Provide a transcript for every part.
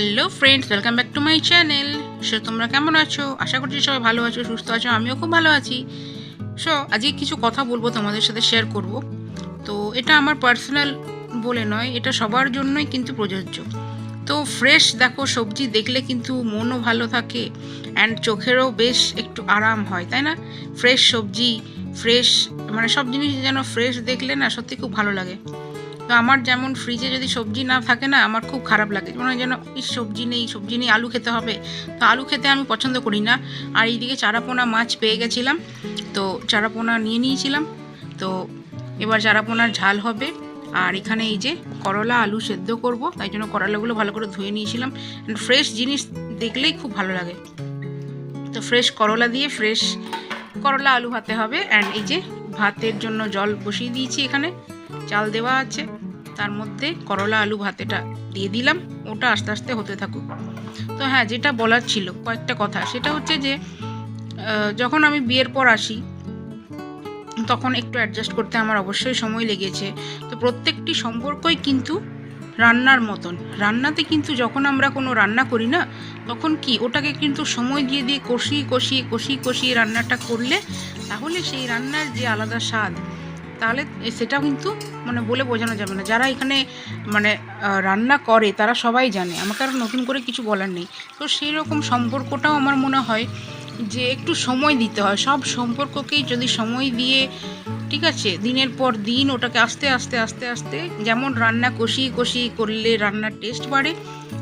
Hello friends welcome back to my channel so তোমরা কেমন আছো? আশা করছি সবাই ভালো আছো, সুস্থ আছো, আমিও খুব ভালো আছি। সো আজকে কিছু কথা বলব, তোমাদের সাথে শেয়ার করব। তো, এটা আমার পার্সোনাল বলে নয়, এটা সবার জন্যই কিন্তু প্রযোজ্য। তো ফ্রেশ দেখো, সবজি দেখলে কিন্তু মনও ভালো থাকে অ্যান্ড চোখেরও বেশ একটু আরাম হয়, তাই না? ফ্রেশ সবজি ফ্রেশ মানে সব জিনিস যেন ফ্রেশ দেখলে না সত্যি খুব ভালো লাগে। তো আমার যেমন ফ্রিজে যদি সবজি না থাকে না, আমার খুব খারাপ লাগে। মনে হয় যেন এই সবজি নেই সবজি নেই, আলু খেতে হবে। তো আলু খেতে আমি পছন্দ করি না। আর এইদিকে চারাপোনা মাছ পেয়ে গেছিলাম। তো চারাপোনা নিয়ে নিয়েছিলাম। তো এবার চারাপোনার ঝাল হবে। আর এখানে এই যে করলা আলু সেদ্ধ করব। তাই জন্য করলাগুলো ভালো করে ধুয়ে নিয়েছিলাম। ফ্রেশ জিনিস দেখলেই খুব ভালো লাগে। তো ফ্রেশ করলা দিয়ে ফ্রেশ করলা আলু ভাতে হবে। অ্যান্ড এই যে ভাতের জন্য জল বসিয়ে দিয়েছি এখানে। চাল দেওয়া আছে। তার মধ্যে করলা, আলু ভাতেটা দিয়ে দিলাম। ওটা আস্তে আস্তে হতে থাকুক। তো হ্যাঁ যেটা বলার ছিল, কয়েকটা কথা। সেটা হচ্ছে যে যখন আমি বিয়ের পর আসি, তখন একটু অ্যাডজাস্ট করতে আমার অবশ্যই সময় লেগেছে। তো প্রত্যেকটি সম্পর্কই কিন্তু রান্নার মতন। রান্নাতে কিন্তু যখন আমরা কোনো রান্না করি না, তখন কি? ওটাকে কিন্তু সময় দিয়ে দিয়ে কষিয়ে কষিয়ে কষিয়ে কষিয়ে রান্নাটা করলে, তাহলে সেই রান্নার যে আলাদা স্বাদ তাহলে এ- সেটা কিন্তু মানে বলে বোঝানো যাবে না। যারা এখানে মানে রান্না করে তারা সবাই জানে। আমাকে আর নতুন করে কিছু বলার নেই। তো সেই রকম সম্পর্কটাও আমার মনে হয় যে একটু সময় দিতে হয়। সব সম্পর্ককেই যদি সময় দিয়ে, ঠিক আছে, দিনের পর দিন ওটাকে আস্তে আস্তে আস্তে আস্তে যেমন রান্না কষিয়ে কষিয়ে করলে রান্নার টেস্ট বাড়ে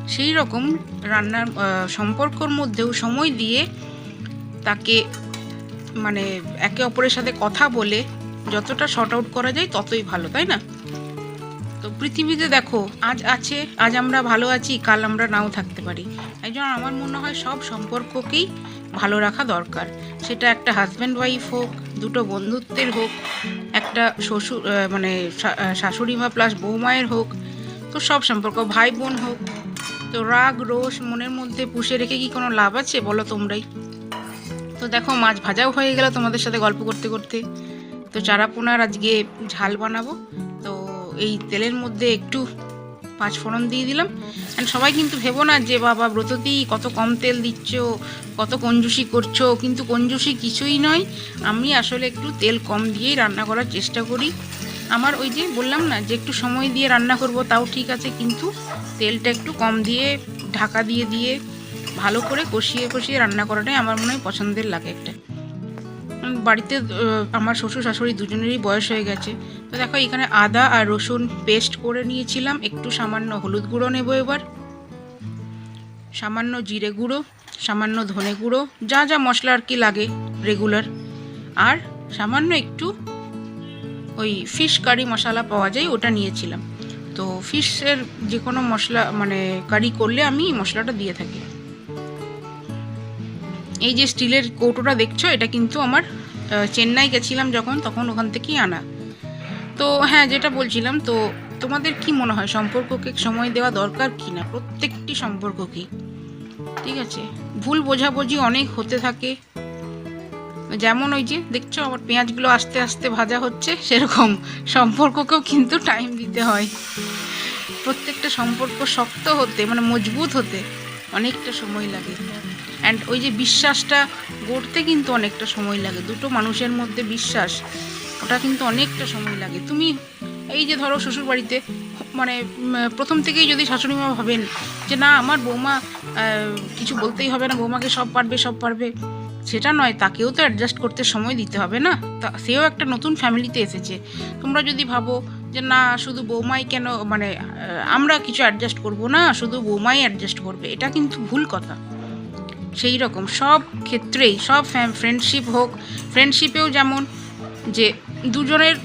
সেই রকম রান্নার সম্পর্কর মধ্যেও সময় দিয়ে তাকে মানে একে অপরের সাথে কথা বলে যতটা শর্ট আউট করা যায় ততই ভালো, তাই না? তো পৃথিবীতে দেখো, আজ আছে, আজ আমরা ভালো আছি, কাল আমরা নাও থাকতে পারি। এই জন্য আমার মনে হয় সব সম্পর্ককেই ভালো রাখা দরকার। সেটা একটা হাজব্যান্ড ওয়াইফ হোক, দুটো বন্ধুত্বের হোক, একটা শ্বশুর মানে শাশুড়ি মা প্লাস বৌমায়ের হোক, তো সব সম্পর্ক, ভাই বোন হোক। তো রাগ, রোষ মনের মধ্যে পুষে রেখে কি কোনো লাভ আছে? বলো তোমরাই। তো দেখো, মাছ ভাজাও হয়ে গেল তোমাদের সাথে গল্প করতে করতে। তো চারাপোনার আজকে ঝাল বানাবো। তো এই তেলের মধ্যে একটু পাঁচ ফোড়ন দিয়ে দিলাম। অ্যান্ড সবাই কিন্তু ভেবো না যে, বাবা ব্রততি কত কম তেল দিচ্ছ, কত কঞ্জুসি করছ। কিন্তু কঞ্জুসি কিছুই নয়। আমি আসলে একটু তেল কম দিয়েই রান্না করার চেষ্টা করি। আমার ওই যে বললাম না যে, একটু সময় দিয়ে রান্না করব, তাও ঠিক আছে। কিন্তু তেলটা একটু কম দিয়ে, ঢাকা দিয়ে দিয়ে ভালো করে কষিয়ে কষিয়ে রান্না করাটাই আমার মনে হয় পছন্দের লাগে একটা। বাড়িতে আমার শ্বশুর শাশুড়ি দুজনেরই বয়স হয়ে গেছে। তো দেখো, এখানে আদা আর রসুন পেস্ট করে নিয়েছিলাম। একটু সামান্য হলুদ গুঁড়ো নেব এবার। সামান্য জিরে গুঁড়ো, সামান্য ধনে গুঁড়ো, যা যা মশলা আর কি লাগে রেগুলার আর সামান্য একটু ওই ফিশ কারি মশলা পাওয়া যায়, ওটা নিয়েছিলাম। তো ফিশের যে কোনো মশলা মানে কারি করলে আমি মশলাটা দিয়ে থাকি। এই যে স্টিলের কৌটোটা দেখছ, এটা কিন্তু আমার চেন্নাই গেছিলাম যখন, তখন ওখান থেকেই আনা। তো হ্যাঁ যেটা বলছিলাম, তো তোমাদের কি মনে হয়, সম্পর্ককে সময় দেওয়া দরকার কি না? প্রত্যেকটি সম্পর্ককেই। ঠিক আছে? ভুল বোঝাবুঝি অনেক হতে থাকে। যেমন ওই যে, দেখছ, আমার পেঁয়াজগুলো আস্তে আস্তে ভাজা হচ্ছে, সেরকম সম্পর্ককেও কিন্তু টাইম দিতে হয়। প্রত্যেকটা সম্পর্ক শক্ত হতে মানে মজবুত হতে অনেকটা সময় লাগে। অ্যান্ড ওই যে বিশ্বাসটা গড়তে কিন্তু অনেকটা সময় লাগে। দুটো মানুষের মধ্যে বিশ্বাস, ওটা কিন্তু অনেকটা সময় লাগে। তুমি এই যে ধরো শ্বশুর বাড়িতে মানে প্রথম থেকেই যদি শাশুড়ি মা ভাবেন যে না, আমার বৌমা কিছু বলতেই হবে না, বৌমাকে সব পারবে সব পারবে, সেটা নয়, তাকেও তো অ্যাডজাস্ট করতে সময় দিতে হবে না। তা, সেও একটা নতুন ফ্যামিলিতে এসেছে। তোমরা যদি ভাবো যে না, শুধু বৌমাই কেন মানে আমরা কিছু অ্যাডজাস্ট করব না, শুধু বৌমাই অ্যাডজাস্ট করবে, এটা কিন্তু ভুল কথা। সেই রকম। সব ক্ষেত্রেই, সব ফ্রেন্ডশিপ হোক ফ্রেন্ডশিপেও যেমন যে দুজনের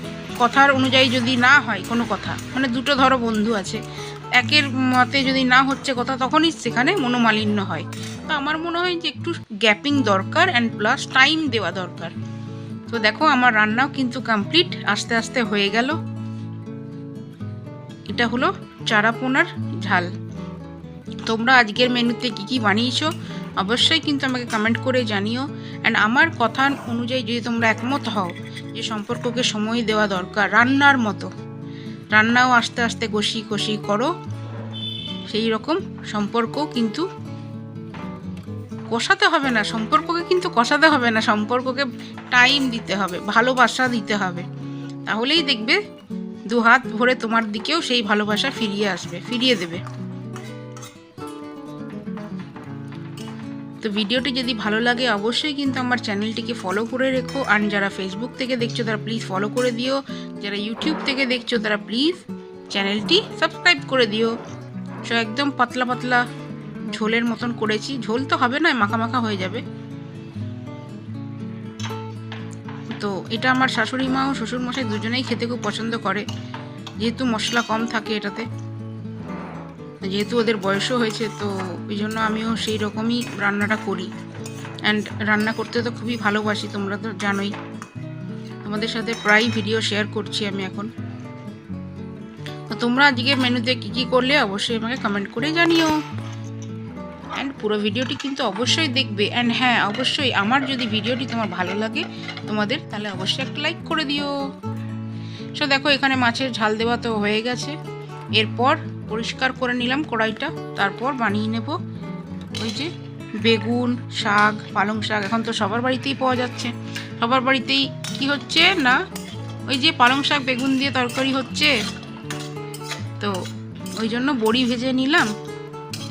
কথার অনুযায়ী যদি না হয় কোনো কথা মানে দুটো ধরো বন্ধু আছে, একের মতে যদি না হচ্ছে কথা তখনই সেখানে মনোমালিন্য হয়। তো আমার মনে হয় যে একটু গ্যাপিং দরকার অ্যান্ড প্লাস টাইম দেওয়া দরকার। তো দেখো আমার রান্নাও কিন্তু কমপ্লিট আস্তে আস্তে হয়ে গেল। এটা হলো চারাপোনার ঝাল। তোমরা আজকের মেনুতে কী কী বানিয়েছো? অবশ্যই কিন্তু আমাকে কমেন্ট করে জানিও। অ্যান্ড আমার কথা অনুযায়ী যদি তোমরা একমত হও যে সম্পর্ককে সময় দেওয়া দরকার, রান্নার মতো। রান্নাও আস্তে আস্তে কষি কষি করো। সেই রকম সম্পর্ক কিন্তু কষাতে হবে না। সম্পর্ককে কিন্তু কষাতে হবে না। সম্পর্ককে টাইম দিতে হবে, ভালোবাসা দিতে হবে। তাহলেই দেখবে দু হাত ভরে তোমার দিকেও সেই ভালোবাসা ফিরিয়ে আসবে, ফিরিয়ে দেবে। তো ভিডিওটি যদি ভালো লাগে অবশ্যই কিন্তু আমার চ্যানেলটিকে ফলো করে রেখো। আর যারা ফেসবুক থেকে দেখছ, তারা প্লিজ ফলো করে দিও। যারা ইউটিউব থেকে দেখছ, তারা প্লিজ চ্যানেলটি সাবস্ক্রাইব করে দিও। সো একদম পাতলা পাতলা ঝোলের মতন করেছি। ঝোল তো হবে না, মাখা মাখা হয়ে যাবে। তো এটা আমার শাশুড়ি মা ও শ্বশুর মশাই দুজনেই খেতে খুব পছন্দ করে। যেহেতু মশলা কম থাকে এটাতে। যেহেতু ওদের বয়সও হয়েছে, তো ওই জন্য আমিও সেই রকমই রান্নাটা করি। অ্যান্ড রান্না করতে তো খুবই ভালোবাসি, তোমরা তো জানোই। তোমাদের সাথে প্রায় ভিডিও শেয়ার করছি আমি এখন। তো তোমরা আজকে মেনুতে কী কী করলে অবশ্যই আমাকে কমেন্ট করে জানিও। অ্যান্ড পুরো ভিডিওটি কিন্তু অবশ্যই দেখবে। অ্যান্ড হ্যাঁ অবশ্যই আমার যদি ভিডিওটি তোমার ভালো লাগে, তোমাদের তাহলে অবশ্যই একটা লাইক করে দিও। সো দেখো, এখানে মাছের ঝাল দেওয়া তো হয়ে গেছে। এরপর পরিষ্কার করে নিলাম কড়াইটা, তারপর বানিয়ে নেব ওই যে বেগুন, শাক, পালং শাক। এখন তো সবার বাড়িতেই পাওয়া যাচ্ছে। সবার বাড়িতেই কি হচ্ছে না? ওই যে পালং শাক, বেগুন দিয়ে তরকারি হচ্ছে। তো ওই জন্য বড়ি ভেজে নিলাম।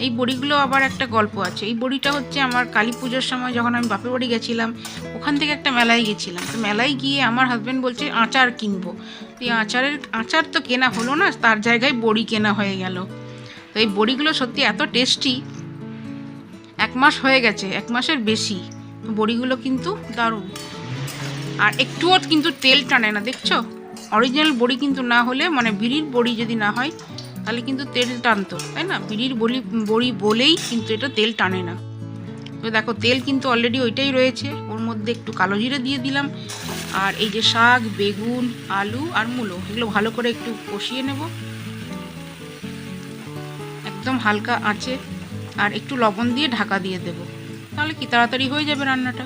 এই বড়িগুলো আবার একটা গল্প আছে। এই বড়িটা হচ্ছে আমার কালী পুজোর সময় যখন আমি বাপের বাড়ি গেছিলাম, ওখান থেকে একটা মেলায় গেছিলাম। তো মেলায় গিয়ে আমার হাজব্যান্ড বলছে, আচার কিনবো। তো এই আচারের, আচার তো কেনা হলো না, তার জায়গায় বড়ি কেনা হয়ে গেল। তো এই বড়িগুলো সত্যি এত টেস্টি এক মাস হয়ে গেছে, এক মাসের বেশি। বড়িগুলো কিন্তু দারুণ। আর একটুও কিন্তু তেল টানে না, দেখছ? অরিজিনাল বড়ি কিন্তু না হলে মানে বিড়ির বড়ি যদি না হয় তাহলে কিন্তু তেল টানতো, তাই না? বিড়ির বড়ি বড়ি বলেই কিন্তু এটা তেল টানে না। তো দেখো, তেল কিন্তু অলরেডি ওইটাই রয়েছে। ওর মধ্যে একটু কালো জিরে দিয়ে দিলাম। আর এই যে শাক, বেগুন, আলু আর মূলো, এগুলো ভালো করে একটু কষিয়ে নেব। একদম হালকা আঁচে। আর একটু লবণ দিয়ে ঢাকা দিয়ে দেব। তাহলে কি, তাড়াতাড়ি হয়ে যাবে রান্নাটা?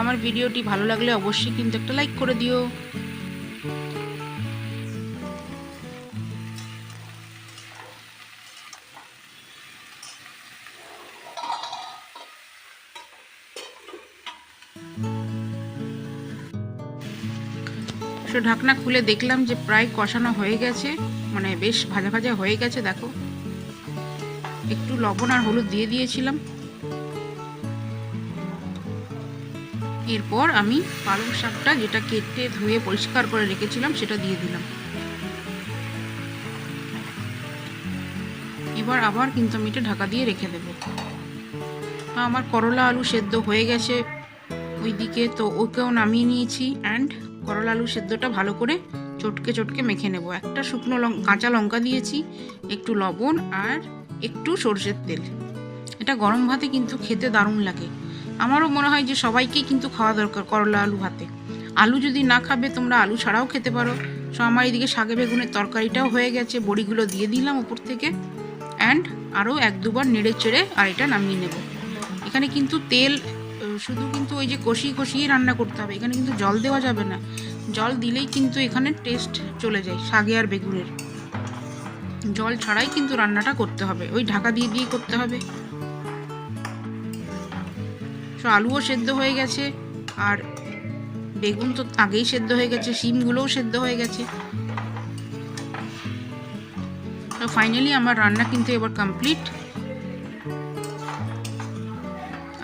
আমার ভিডিওটি ভালো লাগলে অবশ্যই কিন্তু একটা লাইক করে দিও। ঢাকনা খুলে দেখলাম যে প্রায় কষানো হয়ে গেছে মানে বেশ ভাজা ভাজা হয়ে গেছে, দেখো। একটু লবণ আর হলুদ দিয়ে দিয়েছিলাম। এরপর আমি পালং শাকটা যেটা কেটে ধুয়ে পরিষ্কার করে রেখেছিলাম, সেটা দিয়ে দিলাম। এবার আবার কিন্তু আমি এটা ঢাকা দিয়ে রেখে দেবো। আমার করলা আলু সেদ্ধ হয়ে গেছে। ওইদিকে তো ওকেও নামিয়ে নিয়েছি অ্যান্ড করলা আলু সেদ্ধটা ভালো করে চটকে চটকে মেখে নেব। একটা শুকনো কাঁচা লঙ্কা দিয়েছি, একটু লবণ আর একটু সর্ষের তেল। এটা গরম ভাতে কিন্তু খেতে দারুণ লাগে। আমারও মনে হয় যে সবাইকেই কিন্তু খাওয়া দরকার করলা আলু ভাতে। আলু যদি না খাবে, তোমরা আলু ছাড়াও খেতে পারো। সো আমার এদিকে শাকে বেগুনের তরকারিটাও হয়ে গেছে, বড়িগুলো দিয়ে দিলাম উপর থেকে। অ্যান্ড আরও এক দুবার নেড়ে চেড়ে আর এটা নামিয়ে নেব। এখানে কিন্তু তেল শুধু কিন্তু ওই যে কষিয়ে কষিয়ে রান্না করতে হবে। এখানে কিন্তু জল দেওয়া যাবে না। জল দিলেই কিন্তু এখানে টেস্ট চলে যায় শাগে আর বেগুনের। জল ছাড়াই কিন্তু রান্নাটা করতে হবে। ওই ঢাকা দিয়ে দিয়ে করতে হবে। তো আলুও সেদ্ধ হয়ে গেছে, আর বেগুন তো আগেই সেদ্ধ হয়ে গেছে, শিমগুলোও সেদ্ধ হয়ে গেছে। তো ফাইনালি আমার রান্না কিন্তু এবার কমপ্লিট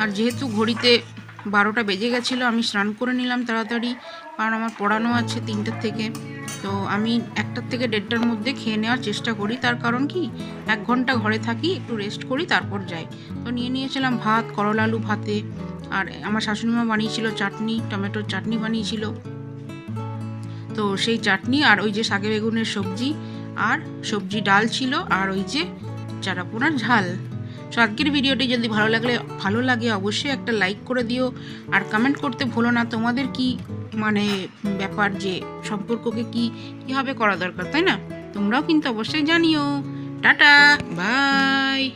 আর যেহেতু ঘড়িতে বারোটা বেজে গেছিল, আমি স্নান করে নিলাম তাড়াতাড়ি, কারণ আমার পড়ানো আছে তিনটার থেকে। তো আমি একটার থেকে দেড়টার মধ্যে খেয়ে নেওয়ার চেষ্টা করি। তার কারণ কি? এক ঘণ্টা ঘরে থাকি, একটু রেস্ট করি, তারপর যাই। তো নিয়ে নিয়েছিলাম ভাত, করলা আলু ভাতে। আর আমার শাশুড়িমা বানিয়েছিল চাটনি, টমেটোর চাটনি বানিয়েছিল। তো সেই চাটনি আর ওই যে শাকে বেগুনের সবজি, আর সবজি ডাল ছিল, আর ওই যে চারাপোনার ঝাল। সো আজকের ভিডিওটি যদি ভালো লাগলে, ভালো লাগে অবশ্যই একটা লাইক করে দিও। আর কমেন্ট করতে ভুলো না, তোমাদের কি মানে ব্যাপার যে সম্পর্ককে কি, কীভাবে করা দরকার, তাই না? তোমরাও কিন্তু অবশ্যই জানিও। Tata bye